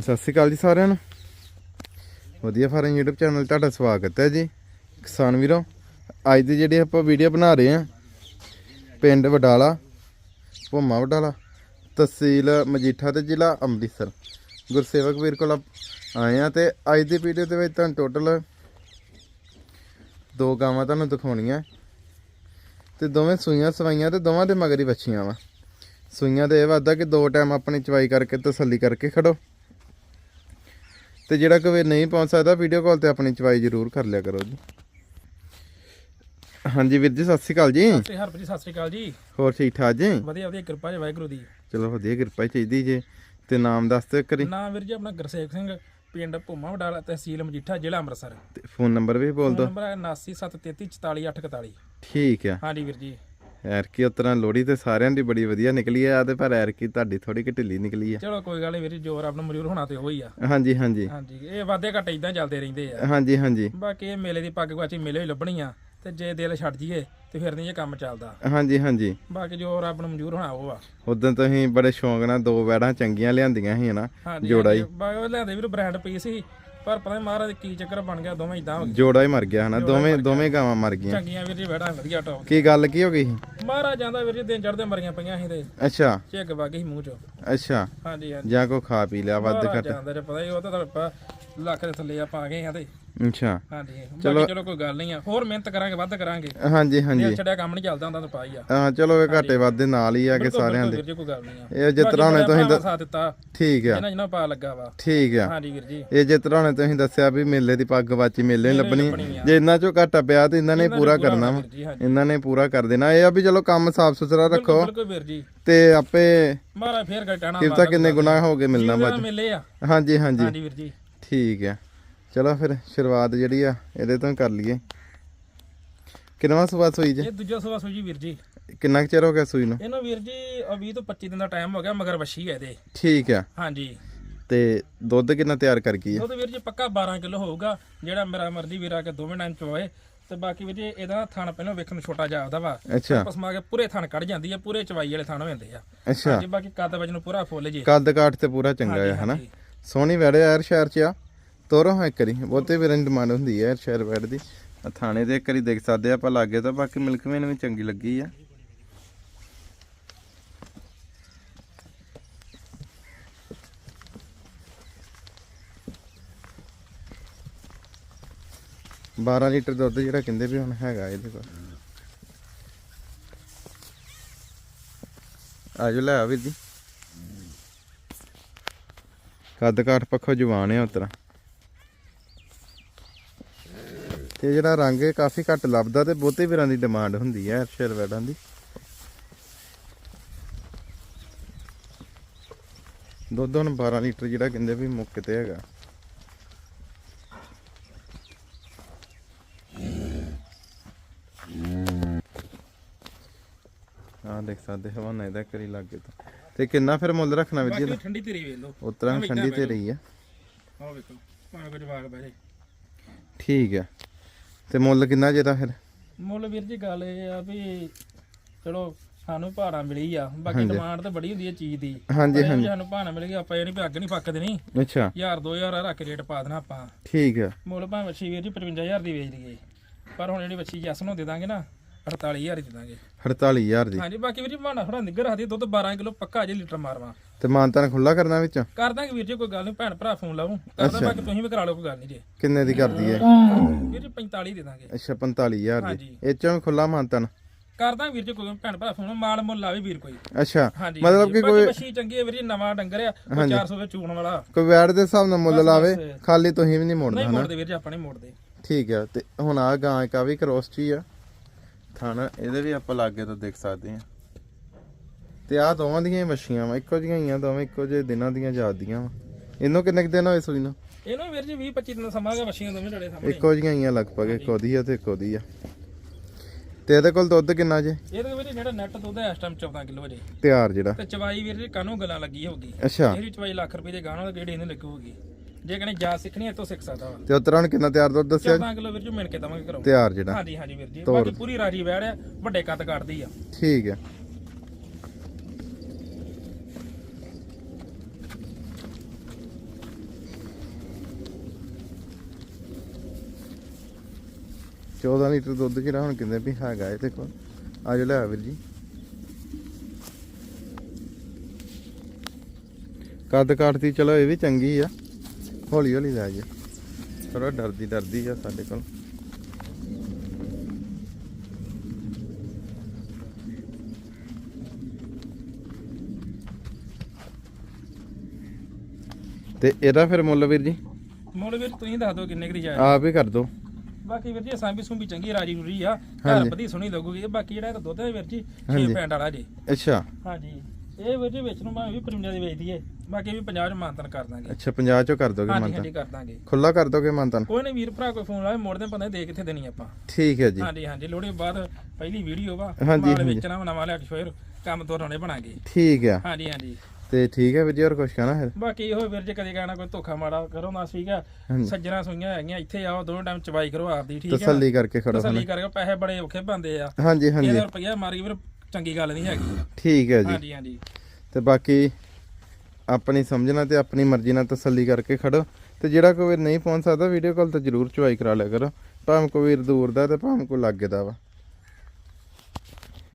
ਸਤਿ ਸ਼੍ਰੀ ਅਕਾਲ ਜੀ ਸਾਰਿਆਂ ਨੂੰ। ਵਧੀਆ ਫਾਰਮ YouTube ਚੈਨਲ ਤੁਹਾਡਾ ਸਵਾਗਤ ਹੈ ਜੀ। ਕਿਸਾਨ ਵੀਰੋ, ਅੱਜ ਦੀ ਜਿਹੜੀ ਆਪਾਂ ਵੀਡੀਓ ਬਣਾ ਰਹੇ ਹਾਂ, ਪਿੰਡ ਵਡਾਲਾ, ਭੁੰਮਾ ਵਡਾਲਾ, ਤਹਿਸੀਲ ਮਜੀਠਾ ਤੇ ਜ਼ਿਲ੍ਹਾ ਅੰਮ੍ਰਿਤਸਰ। ਗੁਰਸੇਵਕ ਵੀਰ ਕੋਲ ਆਪ- ਆਏ ਆ ਤੇ ਅੱਜ ਦੀ ਵੀਡੀਓ ਦੇ ਵਿੱਚ ਤੁਹਾਨੂੰ ਟੋਟਲ ਦੋ ਗਾਵਾਂ ਤੁਹਾਨੂੰ ਦਿਖਾਉਣੀਆਂ। ਤੇ ਦੋਵੇਂ ਸੂਈਆਂ ਸਵਾਈਆਂ ਤੇ ਦੋਵਾਂ ਦੇ ਮਗਰੀ ਹੀ ਵੱਛੀਆਂ ਵਾ। ਸੂਈਆਂ ਦੇ ਇਹ ਵਾਦਾ ਕਿ ਦੋ ਟਾਈਮ ਆਪਣੀ ਚਵਾਈ ਕਰਕੇ ਤਸੱਲੀ ਕਰਕੇ ਖੜੋ। ਤੇ ਜਿਹੜਾ ਕੋਈ ਨਹੀਂ ਪਹੁੰਚ ਸਕਦਾ ਵੀਡੀਓ ਕਾਲ ਤੇ ਆਪਣੀ ਚਵਾਈ ਜ਼ਰੂਰ ਕਰ ਲਿਆ ਕਰੋ ਜੀ। ਹਾਂਜੀ ਵੀਰ ਜੀ ਸਤਿ ਸ਼੍ਰੀ ਅਕਾਲ ਜੀ। ਸ੍ਰੀ ਹਰਪ੍ਰੀਤ ਸਤਿ ਸ੍ਰੀ ਅਕਾਲ ਜੀ। ਹੋਰ ਠੀਕ ਠਾਕ ਜੀ? ਵਧੀਆ ਵਧੀਆ ਕਿਰਪਾ ਜੀ ਵਾਹਿਗੁਰੂ ਦੀ। ਚਲੋ ਵਧੀਆ ਕਿਰਪਾ ਹੀ ਚਾਹੀਦੀ ਜੀ। ਤੇ ਨਾਮ ਦੱਸ ਦਿਓ ਕਰੀ ਨਾਮ ਵੀਰ ਜੀ ਆਪਣਾ ਗੁਰਸੇਵਕ ਸਿੰਘ ਪਿੰਡ ਭੂਮਾ ਵਡਾਲਾ ਤਹਿਸੀਲ ਮਜੀਠਾ ਜ਼ਿਲ੍ਹਾ ਅੰਮ੍ਰਿਤਸਰ। ਤੇ ਫੋਨ ਨੰਬਰ ਵੀ ਬੋਲ ਦਿਓ। ਨੰਬਰ ਹੈ 7973344841 ਠੀਕ ਆ। ਹਾਂਜੀ ਵੀਰ ਜੀ। ਐਰਕੀ ਉਤਰਾਂ ਲੋੜੀ ਤੇ ਸਾਰਿਆਂ ਦੀ ਬੜੀ ਵਧੀਆ ਨਿਕਲੀ ਆ ਤੇ ਪਰ ਐਰਕੀ ਤੁਹਾਡੀ ਥੋੜੀ ਕਿ ਢਿੱਲੀ ਨਿਕਲੀ ਆ। ਚਲੋ ਕੋਈ ਗੱਲ ਨਹੀਂ ਵੀਰ ਜੀ ਰੱਬ ਨੂੰ ਮਨਜ਼ੂਰ ਹੋਣਾ ਤੇ ਉਹੀ ਆ। ਹਾਂਜੀ ਹਾਂਜੀ। ਹਾਂਜੀ ਇਹ ਵਾਦੇ ਘਟ ਇਦਾਂ ਚੱਲਦੇ ਰਹਿੰਦੇ ਆ। ਹਾਂਜੀ ਹਾਂਜੀ। ਬਾਕੀ ਇਹ ਮੇਲੇ ਦੀ ਪੱਗ ਗਵਾਚੀ ਮੇਲੇ ਹੀ ਲੱਭਣੀ ਆ ਤੇ ਜੇ ਦਿਲ ਛੱਡ ਜੀਏ ਤੇ ਫਿਰ ਨਹੀਂ ਇਹ ਕੰਮ ਚੱਲਦਾ। ਹਾਂਜੀ ਹਾਂਜੀ। ਬਾਕੀ ਜੋ ਰੱਬ ਨੂੰ ਮਨਜ਼ੂਰ ਹੋਣਾ ਉਹ ਆ। ਉਦੋਂ ਤੁਸੀਂ ਬੜੇ ਸ਼ੌਂਕ ਨਾਲ ਦੋ ਵੈੜਾਂ ਚੰਗੀਆਂ ਲਿਆਂਦੀਆਂ ਸੀ ਨਾ ਹਾਂਜੀ ਜੋੜਾ ਹੀ। ਹਾਂਜੀ। ਬਾਕੀ ਉਹ ਲਿਆਂਦੇ ਵੀਰ ਬ੍ਰਾਂਡ ਪੀਸ ਸੀ ਪਰ ਪਤਾ ਨੀ ਮਹਾਰਾਜ ਕੀ ਚੱਕਰ ਬਣ ਗਿਆ ਦੋਵੇਂ ਇਦਾਂ ਹੋ ਗਏ। ਜੋੜਾ ਹੀ ਮਰ ਗਿਆ ਹਨਾ ਦੋਵੇਂ ਦੋਵੇਂ ਗਾਵਾਂ ਮਰ ਗਈਆਂ। ਚੰਗੀਆਂ ਵੀਰ ਜੀ ਬੈਠਾ ਵਧੀਆ ਟੌਪ ਕੀ ਗੱਲ ਕੀ ਹੋ ਗਈ ਸੀ? ਮਹਾਰਾਜ ਜਾਂਦਾ ਵੀਰ ਜੀ ਦਿਨ ਚੜਦੇ ਮਰੀਆਂ ਪਈਆਂ ਸੀ ਤੇ ਅੱਛਾ। ਝੱਗ ਵਗ ਗਈ ਮੂੰਹ ਚੋਂ। ਅੱਛਾ। ਹਾਂਜੀ ਹਾਂਜੀ। ਜਾਂ ਕੋ ਖਾ ਪੀ ਲਿਆ ਵੱਧ ਮਹਾਰਾਜ ਘੱਟ ਜਾਂਦਾ ਜੇ ਪਤਾ ਹੀ ਉਹ ਤਾਂ ਤੁਹਾਨੂੰ ਲੱਖ ਦੇ ਥੱਲੇ ਆਪਾਂ ਆ ਗਏ ਆ ਤੇ ਅੱਛਾ। ਹਾਂਜੀ ਬਾਕੀ ਚਲੋ। ਕੋਈ ਗੱਲ ਨਹੀਂ ਆ। ਹੋਰ ਮਿਹਨਤ ਕਰਾਂਗੇ ਵੱਧ ਕਰਾਂਗੇ। ਹਾਂਜੀ ਹਾਂਜੀ। ਛੜਿਆ ਕੰਮ ਨਹੀਂ ਚੱਲਦਾ ਹੁੰਦਾ ਤਾਂ ਪਾਈ ਆ। ਹਾਂ ਚਲੋ ਇਹ ਘਾਟੇ ਵਾਧੇ ਨਾਲ ਹੀ ਆ ਕਿ ਸਾਰਿਆਂ ਦੇ। ਵੀਰ ਜੀ ਕੋਈ ਗੱਲ ਨਹੀਂ ਆ। ਇਹ ਜਿਸ ਤਰ੍ਹਾਂ ਹੁਣੇ ਤੁਸੀਂ ਤੁਸੀਂ ਸਾਥ ਦਿੱਤਾ। ਠੀਕ ਆ। ਜਿੰਨਾ ਜਿੰਨਾ ਪਾ ਲੱਗਾ ਵਾ। ਠੀਕ ਆ। ਹਾਂਜੀ ਵੀਰ ਜੀ। ਇਹ ਜਿਸ ਤਰ੍ਹਾਂ ਹੁਣੇ ਤੁਸੀਂ ਦੱਸਿਆ ਵੀ ਮੇਲੇ ਦੀ ਪੱਗ ਬਾਚੀ ਮੇਲੇ ਨਹੀਂ ਲੱਭਣੀ। ਜੇ ਇਹਨਾਂ ਚੋਂ ਘਾਟਾ ਪਿਆ ਤੇ ਇਹਨਾਂ ਨੇ ਪੂਰਾ ਕਰਨਾ ਵਾ। ਇਹਨਾਂ ਨੇ ਪੂਰਾ ਕਰ ਦੇਣਾ। ਇਹ ਆ ਵੀ ਚਲੋ ਕੰਮ ਸਾਫ਼ ਸੁਥਰਾ ਰੱਖੋ। ਬਿਲਕੁਲ ਵੀਰ ਜੀ। ਤੇ ਆਪੇ ਮਹਾਰਾਜ ਫੇਰ ਗਟਾਣਾ ਕਿਵਤਾ ਕਿੰਨੇ ਗੁਨਾਹ ਹੋ ਗਏ ਮਿਲਣਾ ਬਾਅਦ ਹਾਂਜੀ ਹਾਂਜੀ। ਹਾਂਜੀ ਵੀਰ ਜੀ। ਠੀਕ ਆ। ਚਲੋ ਫਿਰ ਸ਼ੁਰੂਆਤ ਜਿਹੜੀ ਆ ਇਹਦੇ ਤੋਂ ਕਰ ਲਈਏ। ਕਿੰਨਵਾਂ ਸੂਆ ਸੂਈ ਜੇ? ਇਹ ਦੂਜਾ ਸਵਾ ਸੂਜੀ ਵੀਰ ਜੀ। ਕਿੰਨਾ ਕੁ ਚਿਰ ਹੋ ਗਿਆ ਸੂਈ ਨੂੰ? ਇਹਨੂੰ ਵੀਰ ਜੀ 20 ਤੋਂ 25 ਦਿਨ ਦਾ ਟਾਈਮ ਹੋ ਗਿਆ ਮਗਰ ਵੱਛੀ ਹੈ ਇਹਦੇ। ਠੀਕ ਆ। ਹਾਂਜੀ। ਤੇ ਦੁੱਧ ਕਿੰਨਾ ਤਿਆਰ ਕਰ ਗਈ ਆ? ਉਹਦੇ ਵੀਰ ਜੀ ਪੱਕਾ 12 ਕਿਲੋ ਹੋਊਗਾ ਜਿਹੜਾ ਮੇਰਾ ਮਰਜ਼ੀ ਵੀਰ ਆ ਕੇ ਦੋਵੇਂ ਟਾਈਮ ਚੋਏ। ਤੇ ਬਾਕੀ ਵੀਰ ਜੀ ਇਹਦਾ ਥਣ ਪਹਿਲਾਂ ਵੇਖਣ ਨੂੰ ਛੋਟਾ ਜਿਹਾ ਆਉਂਦਾ ਵਾ। ਅੱਛਾ। ਪਸਮਾ ਕੇ ਪੂਰੇ ਥਣ ਕੱਢ ਜਾਂਦੀ ਆ ਪੂਰੇ ਚਵਾਈ ਵਾਲੇ ਥਣ ਹੋ ਜਾਂਦੇ ਆ। ਅੱਛਾ। ਹਾਂਜੀ ਬਾਕੀ ਕੱਦ ਵਜਨ ਨੂੰ ਪੂਰਾ ਫੁੱਲ ਜੀ। ਕੱਦ ਕਾਠ ਤੇ ਪੂਰਾ ਚੰਗਾ ਆ ਹਨਾ। ਸੋਹਣੀ ਵੈੜੇ ਯਾਰ ਸ਼ਹਿਰ ਚ ਆ। ਤੋਰੋ ਹਾਂ ਇੱਕ ਵਾਰੀ ਬਹੁਤੇ ਵੀਰਾਂ ਦੀ ਡਿਮਾਂਡ ਹੁੰਦੀ ਹੈ ਸ਼ਹਿਰ ਵੈੜ ਦੀ। ਥਾਣੇ ਦੇ ਇੱਕ ਵਾਰੀ ਦੇਖ ਸਕਦੇ ਆ ਆਪਾਂ ਲਾਗੇ ਤਾਂ ਬਾਕੀ ਮਿਲਕਵੇਂ ਨੂੰ ਵੀ ਚੰਗੀ ਲੱਗੀ ਆ। ਬਾਰਾਂ ਲੀਟਰ ਦੁੱਧ ਜਿਹੜਾ ਕਹਿੰਦੇ ਵੀ ਹੁਣ ਹੈਗਾ ਇਹਦੇ ਕੋਲ। ਆਜੋ ਲੈ ਆ ਵੀਰ ਜੀ। ਕੱਦ ਕਾਠ ਪੱਖੋਂ ਜਵਾਨ ਹੈ ਉਤਰਾ। ਤੇ ਜਿਹੜਾ ਰੰਗ ਹੈ ਕਾਫੀ ਘੱਟ ਲੱਭਦਾ ਤੇ ਬਹੁਤੇ ਵੀਰਾਂ ਦੀ ਡਿਮਾਂਡ ਹੁੰਦੀ ਹੈ ਸ਼ੇਰ ਵੈਡਾਂ ਦੀ। ਦੁੱਧ ਹੁਣ 12 ਲੀਟਰ ਜਿਹੜਾ ਕਹਿੰਦੇ ਵੀ ਮੁੱਕ ਤੇ ਹੈਗਾ। ਆ ਦੇਖ ਸਕਦੇ ਹਵਾਨਾ ਇਹਦਾ ਕਰੀ ਲੱਗੇ ਤਾਂ। ਤੇ ਕਿੰਨਾ ਫਿਰ ਮੁੱਲ ਰੱਖਣਾ ਵੀਰ ਜੀ ਠੰਡੀ ਤੇਰੀ ਵੇਖ ਲਓ। ਉਤਰਾ ਠੰਡੀ ਤੇ ਰਹੀ ਆ। ਆਹ ਵੇਖੋ ਭਾਵੇਂ ਕੁਝ ਵਾਗ ਬਹਿ ਠੀਕ ਆ। ਤੇ ਮੁੱਲ ਕਿੰਨਾ ਜੇ ਦਾ ਫਿਰ? ਮੁੱਲ ਵੀਰ ਜੀ ਗੱਲ ਇਹ ਆ ਵੀ ਚਲੋ ਸਾਨੂੰ ਭਾੜਾ ਮਿਲੀ ਆ ਬਾਕੀ ਡਿਮਾਂਡ ਤਾਂ ਬੜੀ ਹੁੰਦੀ ਹੈ ਚੀਜ਼ ਦੀ। ਹਾਂਜੀ ਵੀ ਸਾਨੂੰ ਭਾਣਾ ਮਿਲ ਗਿਆ ਆਪਾਂ ਇਹ ਨਹੀਂ ਵੀ ਅੱਗ ਨਹੀਂ ਪੱਕਦੇ ਨਹੀਂ ਅੱਛਾ। ਹਜ਼ਾਰ 2000 ਰੱਖ ਰੇਟ ਪਾ ਦੇਣਾ ਆਪਾਂ। ਠੀਕ ਆ। ਮੁੱਲ ਭਾਵੇਂ ਵੱਛੀ ਵੀਰ ਜੀ 55000 ਦੀ ਵੇਚ ਲਈਏ ਪਰ ਹੁਣ ਜਿਹੜੀ ਵੱਛੀ ਜੱਸ ਨੂੰ ਦੇ ਦਾਂਗੇ ਨਾ 48000 ਦੀ ਦੇ ਦਾਂਗੇ। 48000 ਦੀ। ਹਾਂਜੀ ਬਾਕੀ ਵੀਰ ਜੀ ਭਾਣਾ ਥੋੜਾ ਨਿੱਗਰ ਹਦੀ ਦੁੱਧ 12 ਕਿਲੋ ਪੱਕਾ ਜੇ ਲੀਟਰ ਮਾਰਵਾ। ਤੇ ਮਾਨਤਾਨ ਖੁੱਲਾ ਕਰਨਾ ਵਿੱਚ? ਕਰ ਦਾਂਗੇ ਵੀਰ ਜੀ ਕੋਈ ਗੱਲ ਨਹੀਂ ਭੈਣ ਭਰਾ ਫੋਨ ਲਾਉ ਕਰਦਾ ਬਾਕੀ ਤੁਸੀਂ ਵੀ ਕਰਾ ਲਓ ਕੋਈ ਗੱਲ ਨਹੀਂ ਜੀ। ਕਿੰਨੇ ਦੀ ਕਰਦੀ ਹੈ ਵੀਰ ਜੀ 45 ਦੇ ਦਾਂਗੇ। ਅੱਛਾ 45000 ਦੀ। ਹਾਂਜੀ। ਇਹ ਚੋਂ ਵੀ ਖੁੱਲਾ ਮਾਨਤਾਨ? ਕਰ ਦਾਂਗੇ ਵੀਰ ਜੀ ਕੋਈ ਭੈਣ ਭਰਾ ਫੋਨ ਮਾਲ ਮੁੱਲ ਆਵੇ ਵੀਰ ਕੋਈ। ਅੱਛਾ ਮਤਲਬ। ਕਿ ਕੋਈ ਮੱਛੀ ਚੰਗੀ ਹੈ ਵੀਰ ਜੀ ਨਵਾਂ ਡੰਗਰ ਆ ਕੋਈ 400 ਵਿੱਚ ਚੂਣ ਵਾਲਾ। ਕੋਈ ਵੈੜ ਦੇ ਹਿਸਾਬ ਨਾਲ ਮੁੱਲ ਲਾਵੇ। ਖਾਲੀ ਤੁਸੀਂ ਵੀ ਨਹੀਂ ਮੋੜਨਾ ਨਹੀਂ ਮੋੜਦੇ ਵੀਰ ਜੀ ਆਪਾਂ ਨਹੀਂ ਮੋੜਦੇ। ਠੀਕ ਆ ਤੇ ਹੁਣ ਆ ਗਾਂ ਇੱਕ ਆ ਵੀ ਕਰੋਸ ਚ ਹੀ ਆ। ਥਾਣਾ ਇਹਦੇ ਵੀ ਆਪਾਂ ਲਾਗੇ ਤੋਂ ਦੇਖ ਸਕਦੇ ਆ ਤੇ ਆ ਦੋਵਾਂ ਦੀਆਂ ਹੀ ਮੱਛੀਆਂ ਵਾ ਇੱਕੋ ਜਿਹੀਆਂ ਹੀ ਆ ਦੋਵੇਂ ਇੱਕੋ ਜਿਹੇ ਦਿਨਾਂ ਦੀਆਂ ਜਾਂਦੀਆਂ ਵਾ। ਇਹਨੂੰ ਕਿੰਨੇ ਕੁ ਦਿਨ ਹੋਏ ਸੂਈ ਨੂੰ? ਇਹਨੂੰ ਵੀਰ ਜੀ 20 25 ਦਿਨ ਸਮਾਂ ਹੈਗਾ ਮੱਛੀਆਂ ਦੋਵੇਂ ਢੜੇ ਸਾਹਮਣੇ। ਇੱਕੋ ਜਿਹੀਆਂ ਹੀ ਆ ਲਗਭਗ ਇੱਕ ਉਹਦੀ ਆ ਤੇ ਇੱਕ ਉਹਦੀ ਆ। ਤੇ ਇਹਦੇ ਕੋਲ ਦੁੱਧ ਕਿੰਨਾ ਜੇ? ਇਹਦੇ ਵੀਰ ਜੀ ਜਿਹੜਾ ਨੈਟ ਦੁੱਧ ਹੈ ਇਸ ਟਾਈਮ 14 ਕਿਲੋ ਜੇ। ਤਿਆਰ ਜਿਹੜਾ। ਤੇ ਚਵਾਈ ਵੀਰ ਜੀ ਕਾਨੂੰ ਗਲਾਂ ਲੱਗੀ ਹੋਊਗੀ? ਅੱਛਾ। ਇਹਦੀ ਚਵਾਈ ਲੱਖ ਰੁਪਏ ਦੇ ਗਾਣਾ ਕਿਹੜੀ ਇਹਨੂੰ ਲੱਗੂਗੀ ਜੇ ਕਹਨੇ ਜਾ ਸਿੱਖਣੀ ਹੈ ਤਾਂ ਸਿੱਖ ਸਕਦਾ ਵਾ। ਤੇ ਉਤਰਾਂ ਨੂੰ ਕਿੰਨਾ ਤਿਆਰ ਦੁੱਧ ਦੱਸਿਆ 14 ਕਿਲੋ ਵੀਰ ਜੀ ਮਿਣ ਕੇ ਦਵਾਂਗੇ ਘਰੋਂ। ਤਿਆਰ ਜਿਹੜਾ। ਹਾਂਜੀ ਹਾਂਜੀ ਵੀਰ ਜੀ। ਬਾਕੀ ਪੂਰੀ ਰਾਜੀ ਵੈੜ ਵੱਡੇ ਕੱਦ ਕੱਢਦੀ ਆ। ਠੀਕ ਹੈ। 14 ਲੀਟਰ ਦੁੱਧ ਜਿਹੜਾ ਹੁਣ ਕਹਿੰਦੇ ਵੀ ਹੈਗਾ ਇਹਦੇ ਕੋਲ। ਆ ਜੋ ਲੈ ਆ ਵੀਰ ਜੀ। ਕੱਦ ਕਾਟਦੀ ਚਲੋ ਇਹ ਵੀ ਚੰਗੀ ਆ। ਹੌਲੀ ਹੌਲੀ ਲੈ ਜੇ ਥੋੜਾ ਡਰਦੀ ਡਰਦੀ ਆ ਸਾਡੇ ਕੋਲ। ਤੇ ਇਹਦਾ ਫਿਰ ਮੁੱਲ ਵੀਰ ਜੀ? ਮੁੱਲ ਵੀਰ ਤੁਸੀਂ ਦੱਸ ਦਿਓ ਕਿੰਨੇ ਕੁ ਜਾਏ ਆਪ ਹੀ ਕਰ ਦੋ ਬਾਕੀ ਵੀਰ ਜੀ ਸਾਂਭੀ ਸੁੰਭੀ ਚੰਗੀ ਰਾਜੀ ਰੂਰੀ ਆ। ਘਰ ਵਧੀ ਸੁਣੀ ਲੱਗੂਗੀ। ਤੇ ਬਾਕੀ ਜਿਹੜਾ ਇਹਦਾ ਦੁੱਧ ਹੈ ਵੀਰ ਜੀ 6 ਹਾਂਜੀ। ਪੈਂਟ ਵਾਲਾ ਜੀ। ਅੱਛਾ। ਹਾਂਜੀ। ਇਹ ਵੀਰ ਜੀ ਵਿੱਚ ਨੂੰ ਭਾਵੇਂ ਵੀ 55 ਦੀ ਵੇਚਦੀ ਏ ਬਾਕੀ ਵੀ 50 ਚ ਮਾਨਤਨ ਕਰ ਦਾਂਗੇ। ਅੱਛਾ 50 ਚੋਂ ਕਰ ਦੋਗੇ ਮੰਤਨ ਹਾਂਜੀ ਕਰ ਦਾਂਗੇ। ਖੁੱਲਾ ਕਰ ਦੋਗੇ ਮੰਤਨ ਕੋਈ ਨਹੀਂ ਵੀਰ ਭਰਾ ਕੋਈ ਫੋਨ ਲਾਵੇ ਮੋੜ ਦੇ ਬੰਦੇ ਦੇ ਕਿੱਥੇ ਦੇਣੀ ਆਪਾਂ। ਠੀਕ ਹੈ ਜੀ। ਹਾਂਜੀ ਹਾਂਜੀ ਲੋੜੀ ਬਾਅਦ ਪਹਿਲੀ ਵੀਡੀਓ ਵਾ। ਮਾਲ। ਵੇਚਣਾ ਨਵਾਂ ਲਿਆ ਕੇ ਫੇਰ ਕੰਮ ਤੋਰਨੇ ਬਣਾਗੇ। ਠੀਕ ਆ। ਹਾਂਜੀ ਹਾਂਜੀ। ਤੇ ਠੀਕ ਹੈ ਵੀਰ ਜੀ ਹੋਰ ਕੁਛ ਕਹਿਣਾ ਫਿਰ? ਬਾਕੀ ਇਹੋ ਵੀਰ ਜੇ ਕਦੇ ਕਹਿਣਾ ਕੋਈ ਧੋਖਾ ਮਾੜਾ ਕਰੋ ਨਾ ਸੀਗਾ। ਸੱਜਣਾ ਸੁਈਆਂ ਹੈਗੀਆਂ ਇੱਥੇ ਆਓ ਦੋਵੇਂ ਟਾਈਮ ਚਵਾਈ ਕਰੋ ਆਪਦੀ ਠੀਕ ਹੈ ਤਸੱਲੀ ਕਰਕੇ ਖੜੋ ਤਸੱਲੀ ਕਰਕੇ ਪੈਸੇ ਬੜੇ ਔਖੇ ਬੰਦੇ ਆ। ਹਾਂਜੀ ਹਾਂਜੀ। ਇਹਦਾ ਰੁਪਈਆ ਮਾਰੀ ਵੀਰ ਚੰਗੀ ਗੱਲ ਨਹੀਂ ਹੈਗੀ। ਠੀਕ ਹੈ ਜੀ। ਹਾਂਜੀ ਹਾਂਜੀ। ਤੇ ਬਾਕੀ ਆਪਣੀ ਸਮਝਣਾ ਤੇ ਆਪਣੀ ਮਰਜ਼ੀ ਨਾਲ ਤਸੱਲੀ ਕਰਕੇ ਖੜੋ। ਤੇ ਜਿਹੜਾ ਕੋਈ ਨਹੀਂ ਪਹੁੰਚ ਸਕਦਾ ਵੀਡੀਓ ਕਾਲ ਤੇ ਜਰੂਰ ਚੁਆਈ ਕਰਾ ਲਿਆ ਕਰੋ। ਭਾਵੇਂ ਕੋਈ ਦੂਰ ਦਾ ਤੇ ਭਾਵੇਂ ਕੋਈ ਲਾਗੇ ਦਾ ਵਾ।